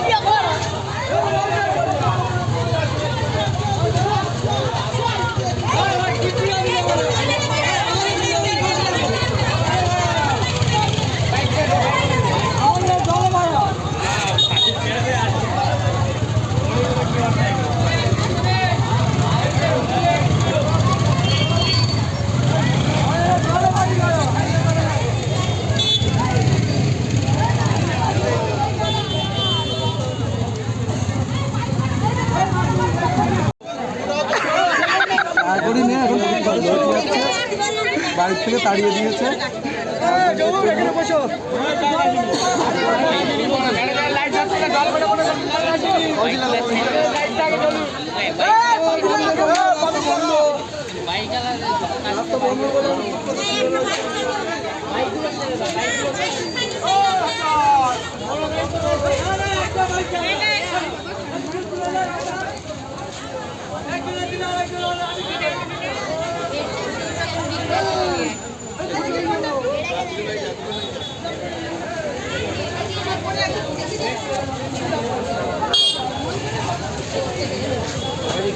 Hindi ako! তাড়াতাড়ি নিয়ে এখন বাড়ির থেকে তাড়িয়ে দিয়েছে।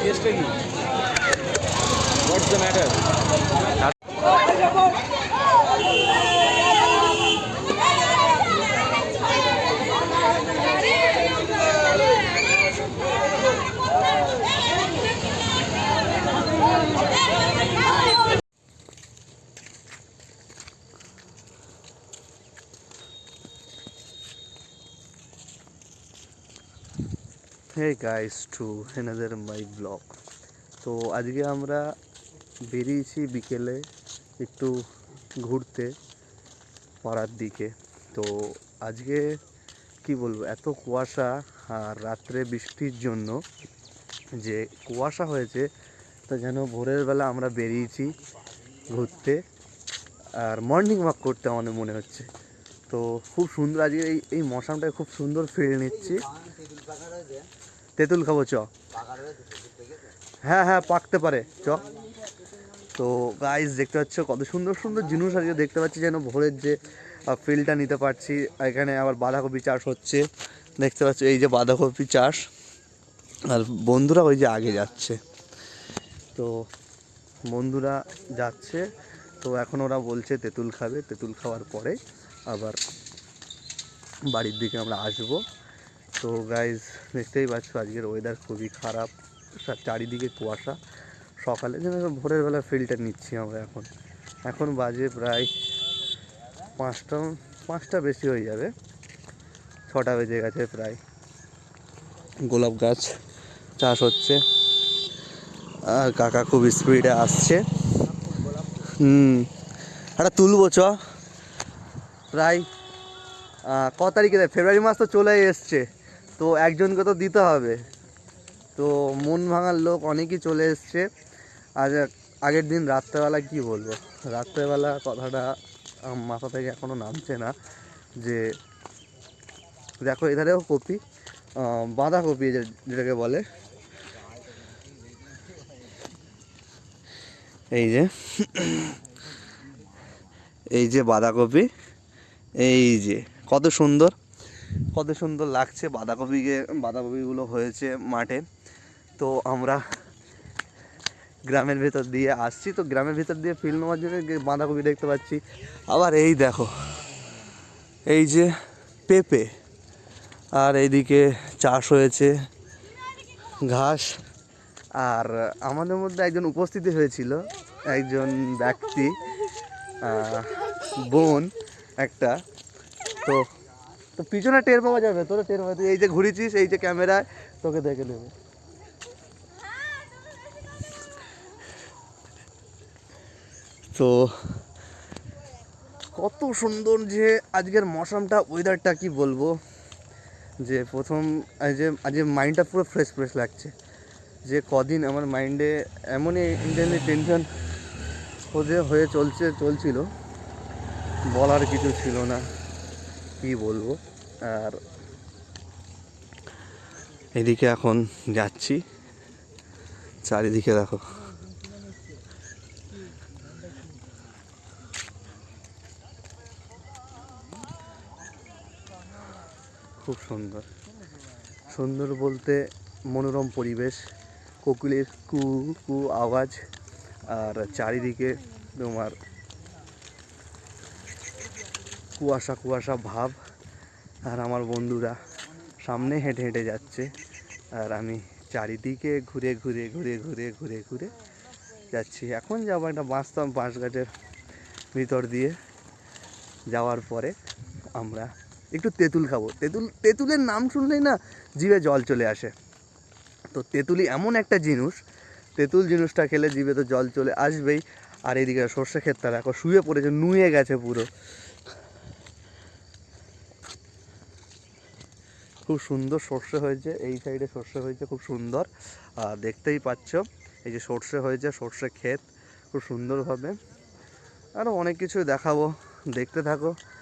কেসটা কি? What's the matter hey guys to another my blog তো আজকে আমরা বেরিয়েছি বিকেলে একটু ঘুরতে, পাড়ার দিকে। তো আজকে কি বলব, এত কুয়াশা আর রাত্রে বৃষ্টির জন্য যে কুয়াশা হয়েছে, তো যেন ভোরের বেলা আমরা বেরিয়েছি ঘুরতে আর মর্নিং ওয়াক করতে আমাদের মনে হচ্ছে। তো খুব সুন্দর আজকে এই এই মশামটায় খুব সুন্দর ফিল নিচ্ছি। তেঁতুল খাব, চ। হ্যাঁ হ্যাঁ পাকতে পারে, চ। তো গাইস দেখতে পাচ্ছ কত সুন্দর সুন্দর জিনিস আজকে দেখতে পাচ্ছি, যেন ভোরের যে ফিলটা নিতে পারছি। এখানে আবার বাঁধাকপি চাষ হচ্ছে। দেখতে পাচ্ছ এই যে বাঁধাকপি চাষ। আর বন্ধুরা ওই যে আগে যাচ্ছে। তো, বন্ধুরা যাচ্ছে। তো, এখন ওরা বলছে তেঁতুল খাবে। তেঁতুল খাওয়ার পরে আবার বাড়ির দিকে আমরা আসব। তো গাইজ দেখতেই পাচ্ছ আজকের ওয়েদার খুবই খারাপ। চারিদিকে কুয়াশা। সকালে যেন ভোরের বেলা ফিল্টার নিচ্ছি আমরা এখন। এখন বাজে প্রায় পাঁচটা পাঁচটা বেশি হয়ে যাবে। ছটা বেজে গেছে প্রায়। গোলাপ গাছ চাষ হচ্ছে। আর কাকা খুব স্পিডে আসছে। হুম। একটা তুলবো চ। প্রায় ক তারিখে? ফেব্রুয়ারি মাস তো চলে এসছে। তো একজনকে তো দিতে হবে। তো মন ভাঙার লোক অনেকই চলে এসছে। আজ আগের দিন রাত্রেবেলা কি বলব? রাত্রেবেলা কথাটা মাথা থেকে এখনও নামছে না যে, দেখো এধারেও কপি বাঁধাকপি যেটাকে বলে। এই যে এই যে বাঁধাকপি, এই যে, কত সুন্দর। কত সুন্দর লাগছে বাঁধাকপিকে, বাঁধাকপিগুলো হয়েছে মাঠে। তো আমরা গ্রামের ভেতর দিয়ে আসছি। তো গ্রামের ভেতর দিয়ে ফিল্ম নেওয়ার জন্য বাঁধাকপি দেখতে পাচ্ছি। আবার এই দেখো, এই যে পেঁপে, আর এইদিকে চাষ হয়েছে ঘাস। আর আমাদের মধ্যে একজন উপস্থিতি হয়েছিল, একজন ব্যক্তি বোন একটা। তো তো পিছনে টের পাওয়া যাবে, তোরা টের পাওয়া এই যে ঘুরেছিস, এই যে ক্যামেরায় তোকে দেখে নেবে। তো কত সুন্দর যে আজকের মৌসমটা ওয়েদারটা কি বলব? যে প্রথম যে, আজকে মাইন্ডটা পুরো ফ্রেশ ফ্রেশ লাগছে। যে কদিন আমার মাইন্ডে এমনই ইন্টারনেট টেনশন হয়ে চলছে, চলছিল। বলার কিছু ছিল না। কি বলব? আর এদিকে এখন যাচ্ছি। চারিদিকে দেখো। খুব সুন্দর। সুন্দর বলতে মনোরম পরিবেশ কোকিলের কু কু আওয়াজ আর চারিদিকে তোমার কুয়াশা কুয়াশা ভাব আর আমার বন্ধুরা সামনে হেঁটে হেঁটে যাচ্ছে আর আমি চারিদিকে ঘুরে ঘুরে ঘুরে ঘুরে ঘুরে ঘুরে যাচ্ছি। এখন যাব একটা বাঁচতাম বাঁশ গাছের ভিতর দিয়ে যাওয়ার পরে আমরা একটু তেঁতুল খাব। তেঁতুল, তেঁতুলের নাম শুনলেই না জিভে জল চলে আসে। তো তেঁতুলি এমন একটা জিনিস, তেঁতুল জিনিসটা খেলে জিভে তো জল চলে আসবেই। আর এদিকে সর্ষে ক্ষেতটা দেখো, শুয়ে পড়েছে, নুয়ে গেছে পুরো। খুব সুন্দর সর্ষে হয়েছে, এই সাইডে সর্ষে হয়েছে, খুব সুন্দর। আর দেখতেই পাচ্ছ, এই যে সর্ষে হয়েছে, সর্ষে ক্ষেত, খুব সুন্দরভাবে। আরও অনেক কিছু দেখাবো, দেখতে থাকো।